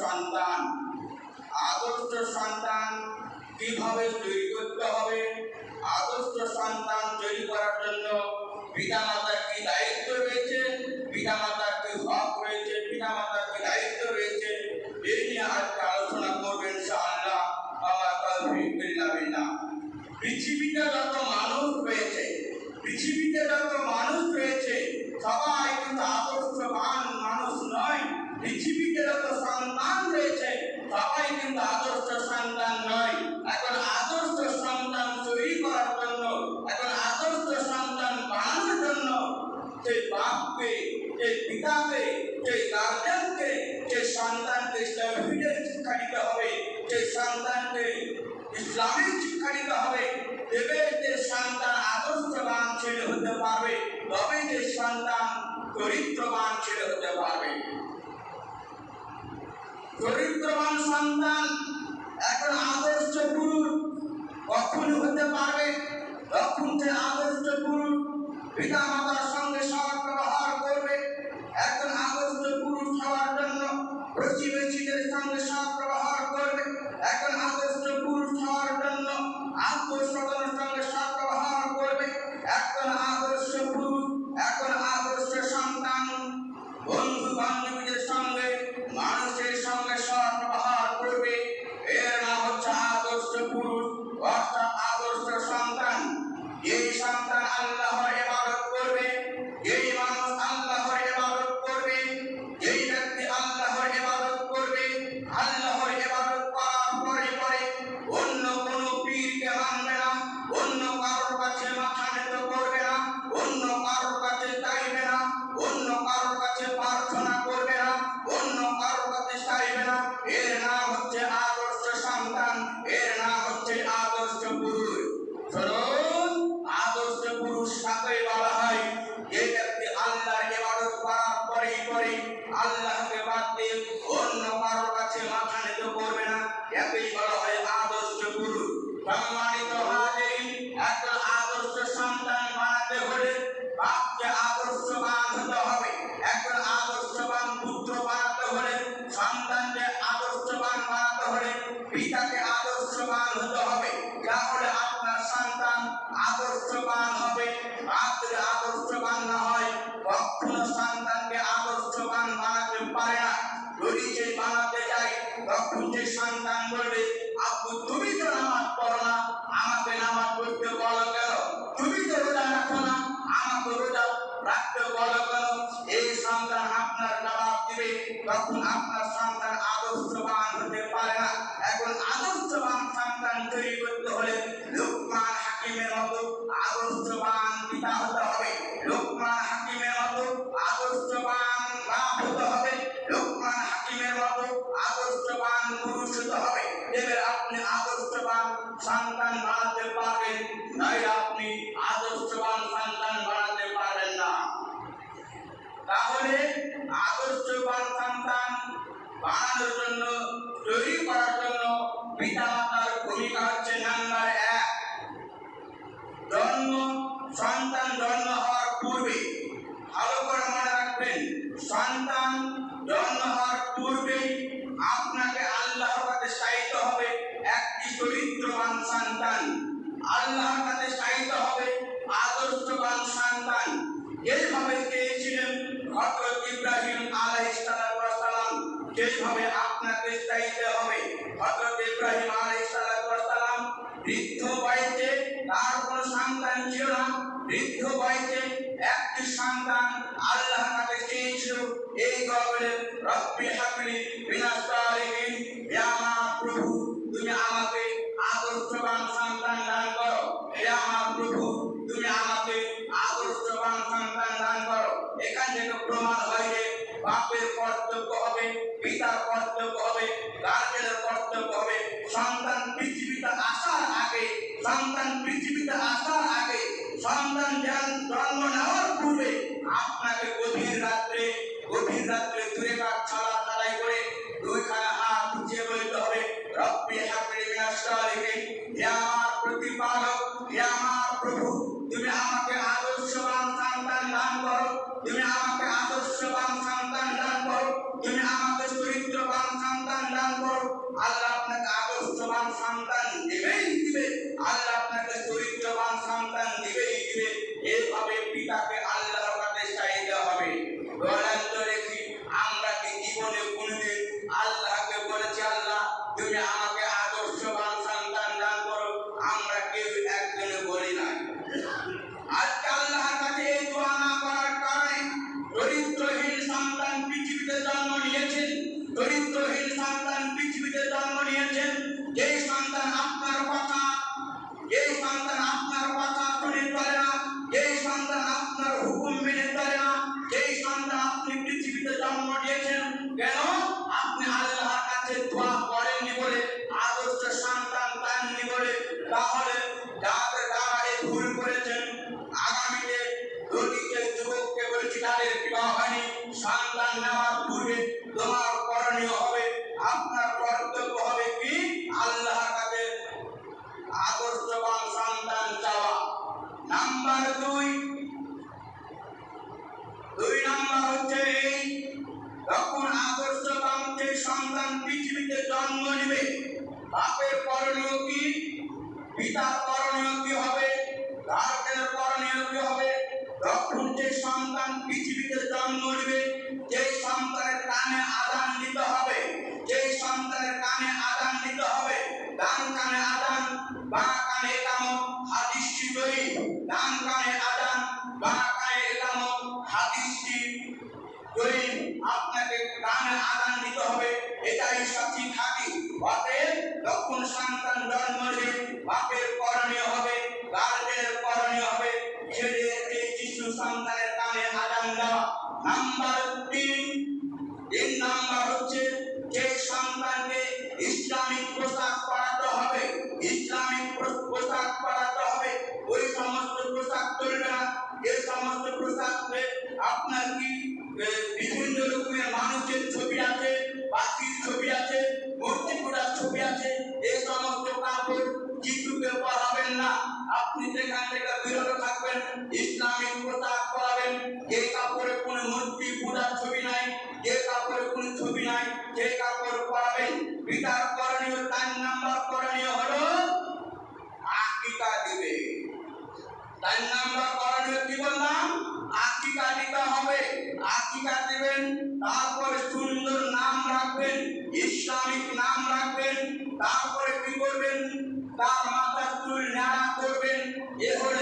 সন্তান। আদর্শ সন্তান কীভাবে তৈরি করতে হবে? আদর্শ সন্তান তৈরি করার জন্য পিতামাতার চরিত্রবান সন্তান এখন আদর্শ পুরুষ কখন হতে পারবে? তখন যে আদর্শ পুরুষ পিতা মাতার पुरुष वास्तव আমার করতে বলো কেন? তুমি তো রোজা রাখো না, আমাকে রোজা সন্তান আপনার জবাব আপনার সন্তান আদর্শবান আপনাকে আল্লাহর কাছে চাইতে হবে একটি চরিত্রবান সন্তান। আল্লাহর কাছে চাইতে হবে আদর্শবান সন্তান। এইভাবে চেয়েছিলেন হজরত ইব্রাহিম আলাইসালাম সেইভাবে আপনাকে চাইতে হবে হজরত ইব্রাহিম আলাইসালাম বৃদ্ধ বাড়িতে তার কোনো সন্তান ছিল না। বৃদ্ধ বাড়িতে একটি সন্তান আল্লাহ তাকে চেয়েছিল, এই গল্পের রব্বি হাকলি তুমি আমাকে আদর্শবান সন্তান করো। তুমি আমাকে আদর্শবান সন্তান দান করো। তুমি আমাকে চরিত্রবান সন্তান দান করো। আল্লাহ দিয়েছেন যেই সন্তান আপনার কথা যেই সন্তান আপনার কথা শুনে চলে না যেই সন্তান আপনার হুকুম মেনে তখন আদর্শ বংশের সন্তান পৃথিবীতে জন্ম নেবে। বাপের করণীয় কি? পিতার করণীয় কি হবে? পোশাক পরাতে হবে, ইসলামিক পোশাক পরাতে হবে, ওই সমস্ত পোশাক চলবে না। এই সমস্ত পোশাকে আপনার কি বিভিন্ন রকমের মানুষের ছবি আছে, পাখির ছবি আছে, মূর্তি পূজার ছবি আছে এই সমস্ত কাপড় কিছুকে পরাবেন না। আপনি সেখান থেকে বিরত থাকবেন, ইসলামিক পোশাক পরাবেন যে কাপড়ে কোনো মূর্তি পূজার ছবি নাই যে কাপড়ে কোনো ছবি নাই সেই কাপড় তাই জন্য আমরা করণীয় কি বললাম? আকিকা দিতে হবে। আকিকা দিবেন, তারপরে সুন্দর নাম রাখবেন, ইসলামিক নাম রাখবেন, তারপরে কি করবেন? তার মাথার চুল ন্যাড়া করবেন, এ হলো